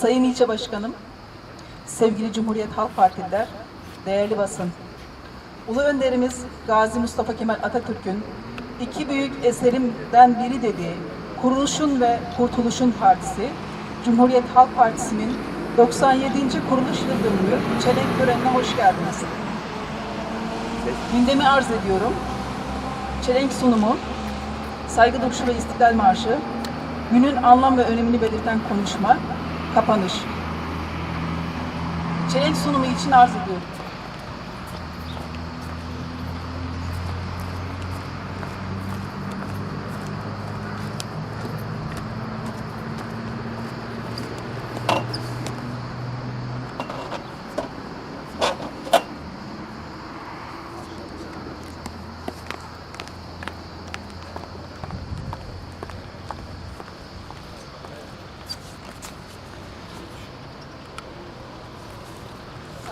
Sayın İlçe Başkanım, sevgili Cumhuriyet Halk Partililer, değerli basın. Ulu Önderimiz Gazi Mustafa Kemal Atatürk'ün iki büyük eserimden biri dediği Kuruluşun ve Kurtuluşun Partisi, Cumhuriyet Halk Partisi'nin 97. kuruluş yıl dönümü çelenk törenine hoş geldiniz. Gündemi arz ediyorum. Çelenk sunumu, saygı duruşu ve istiklal marşı, günün anlam ve önemini belirten konuşma, kapanış. Çelenk sunumu için arz ediyorum.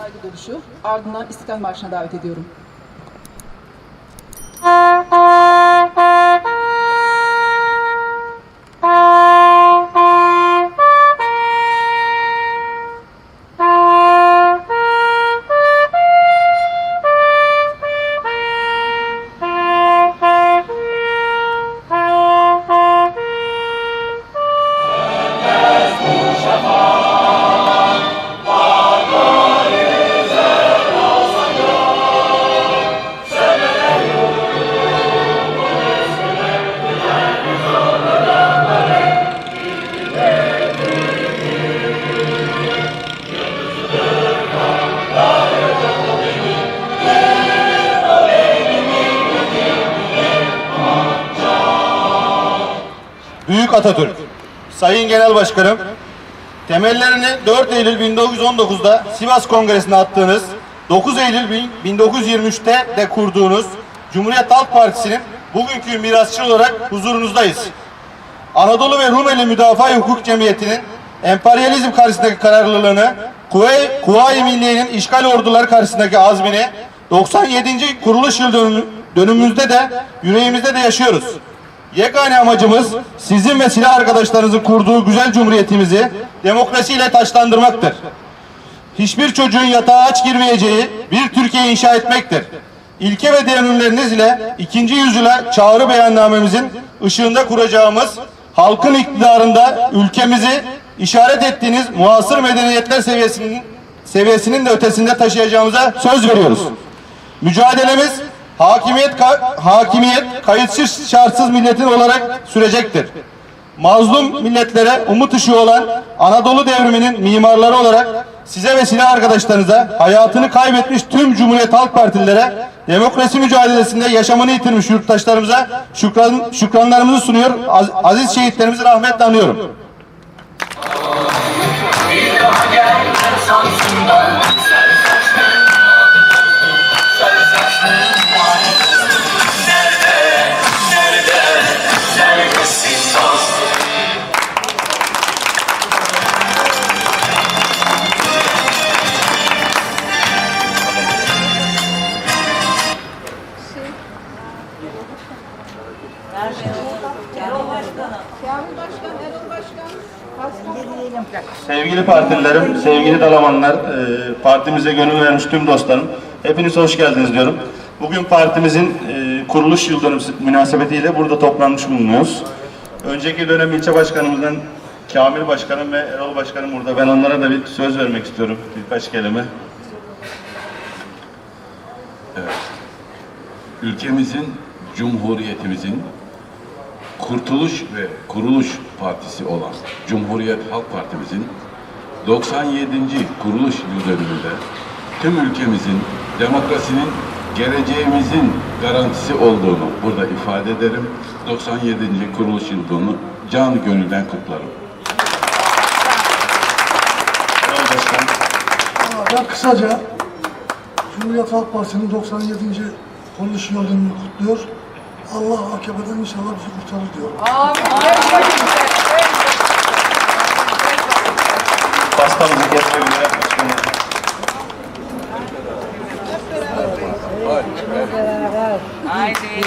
Saygı duruşu, ardından istiklal marşına davet ediyorum. Atatürk, Sayın Genel Başkanım, temellerini 4 Eylül 1919'da Sivas Kongresi'ne attığınız, 9 Eylül 1923'te de kurduğunuz Cumhuriyet Halk Partisi'nin bugünkü mirasçı olarak huzurunuzdayız. Anadolu ve Rumeli Müdafaa Hukuk Cemiyeti'nin emperyalizm karşısındaki kararlılığını, Kuvay- Kuvayi Milliye'nin işgal orduları karşısındaki azmini 97. kuruluş yıl dönümü- dönümümüzde de yüreğimizde de yaşıyoruz. Yegane amacımız sizin ve silah arkadaşlarınızın kurduğu güzel cumhuriyetimizi demokrasiyle taşlandırmaktır. Hiçbir çocuğun yatağa aç girmeyeceği bir Türkiye inşa etmektir. İlke ve devrimleriniz ile ikinci yüzyıla çağrı beyannamemizin ışığında kuracağımız halkın iktidarında ülkemizi işaret ettiğiniz muasır medeniyetler seviyesinin seviyesinin de ötesinde taşıyacağımıza söz veriyoruz. Mücadelemiz hakimiyet ka- hakimiyet kayıtsız şartsız milletin olarak sürecektir. Mazlum milletlere umut ışığı olan Anadolu devriminin mimarları olarak size ve silah arkadaşlarınıza hayatını kaybetmiş tüm Cumhuriyet Halk Partililere demokrasi mücadelesinde yaşamını yitirmiş yurttaşlarımıza şükran, şükranlarımızı sunuyor. Az- aziz şehitlerimizi rahmetle anıyorum. Sevgili partililerim, sevgili dalamanlar, e, partimize gönül vermiş tüm dostlarım, hepiniz hoş geldiniz diyorum. Bugün partimizin e, kuruluş yıl dönümü münasebetiyle burada toplanmış bulunuyoruz. Önceki dönem ilçe başkanımızdan Kamil Başkanım ve Erol Başkanım burada. Ben onlara da bir söz vermek istiyorum, birkaç kelime. ülkemizin, cumhuriyetimizin Kurtuluş ve Kuruluş Partisi olan Cumhuriyet Halk Partimizin 97. kuruluş yıl dönümünde tüm ülkemizin demokrasinin geleceğimizin garantisi olduğunu burada ifade ederim. 97. kuruluş yıl dönümü can gönülden kutlarım. Ben kısaca Cumhuriyet Halk Partisi'nin 97. kuruluş yıl dönümünü kutluyor. Allah AKP'den inşallah bizi kurtarır diyor. Pastamızı kesmek üzere. Başkanım. Haydi.